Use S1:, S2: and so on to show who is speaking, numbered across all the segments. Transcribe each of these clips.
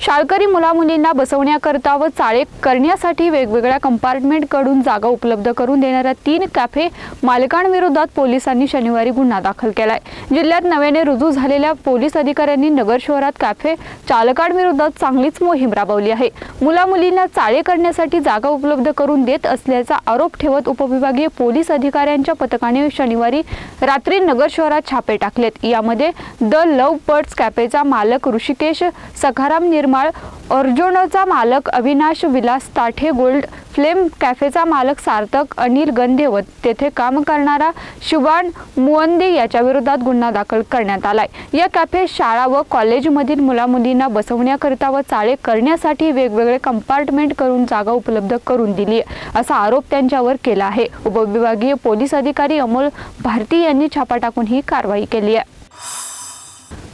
S1: शाळकरी मुलामुलींना बसवण्याकरता व चाळे करण्यासाठी वेगवेगळ्या कंपार्टमेंटकडून जागा उपलब्ध करून देणाऱ्या तीन कॅफे मालकांविरोधात पोलिसांनी शनिवारी गुन्हा दाखल केलाय. जिल्ह्यात नव्याने रुजू झालेल्या पोलीस अधिकाऱ्यांनी नगर शहरात कॅफे चालकांविरोधात चांगलीच मोहीम राबवली आहे. मुलामुलींना चाळे करण्यासाठी जागा उपलब्ध करून देत असल्याचा आरोप ठेवत उपविभागीय पोलीस अधिकाऱ्यांच्या पथकाने शनिवारी रात्री नगर शहरात छापे टाकलेत. यामध्ये द लव्ह बर्ड्स कॅफेचा मालक ऋषिकेश सखाराम निर्माळ अर्जुनचा मालक अविनाश विलास ताठे गोल्ड फ्लेम कॅफेचा मालक सार्थक अनिल गंधे व तेथे काम करणारा शुभान मुवंदे याच्या विरोधात गुन्हा दाखल करण्यात आलाय. या कॅफे शाळा व कॉलेजमधील मुलामुलींना बसवण्याकरिता व चाळे करण्यासाठी वेगवेगळे कंपार्टमेंट करून जागा उपलब्ध करून दिली आहे असा आरोप त्यांच्यावर केला आहे. उपविभागीय पोलीस अधिकारी अमोल भारती यांनी छापा टाकून ही कारवाई केली आहे.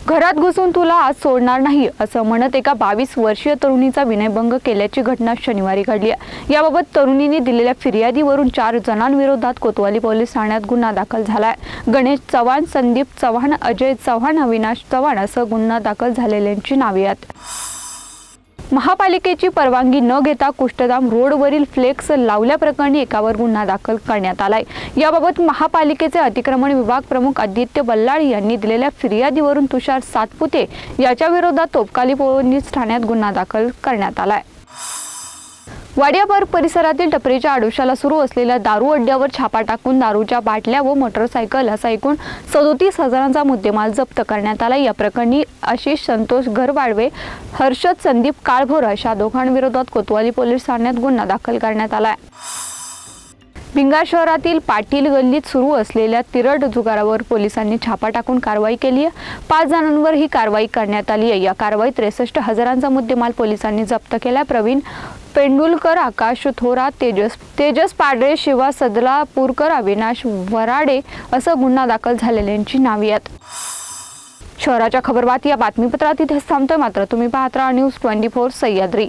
S1: घरात घुसून तुला आज सोडणार नाही असं म्हणत एका बावीस वर्षीय तरुणीचा विनयभंग केल्याची घटना शनिवारी घडली आहे. याबाबत तरुणीने दिलेल्या फिर्यादीवरून चार जणांविरोधात कोतवाली पोलीस ठाण्यात गुन्हा दाखल झालाय गणेश चव्हाण संदीप चव्हाण अजय चव्हाण अविनाश चव्हाण असं गुन्हा दाखल झालेल्यांची नावे आहेत. महापालिकेची परवानगी न घेता कुष्ठधाम रोडवरील फ्लेक्स लावल्याप्रकरणी एकावर गुन्हा दाखल करण्यात आलाय. याबाबत महापालिकेचे अतिक्रमण विभाग प्रमुख आदित्य बल्लाळ यांनी दिलेल्या फिर्यादीवरून तुषार सातपुते याच्या विरोधात तोपकाली पोलीस ठाण्यात गुन्हा दाखल करण्यात आलाय. वाडियाभर परिसरातील टपरीच्या आडोशाला सुरू असलेल्या दारू अड्ड्यावर छापा टाकून दारूच्या बाटल्या व मोटरसायकल असा एकूण सदोतीस हजारांचा मुद्देमाल जप्त करण्यात आला. या प्रकरणी आशिष संतोष घरवाडवे हर्षद संदीप काळभोर अशा दोघांविरोधात कोतवाली पोलीस ठाण्यात गुन्हा दाखल करण्यात आला भिंगार शहरातील पाटील गल्लीत सुरू असलेल्या तिरड जुगारावर पोलिसांनी छापा टाकून कारवाई केली आहे. पाच जणांवर ही कारवाई करण्यात आली आहे. या कारवाईत त्रेसष्ट हजारांचा मुद्देमाल पोलिसांनी जप्त केला प्रवीण पेंडुलकर आकाश थोरात तेजस तेजस पाडळे शिवा सदलापूरकर अविनाश वराडे असं गुन्हा दाखल झालेल्यांची नावे आहेत. शहराच्या खबरबात या बातमीपत्रात इथेच थांबतोय. मात्र तुम्ही पाहत राहा news twenty four Sahyadri.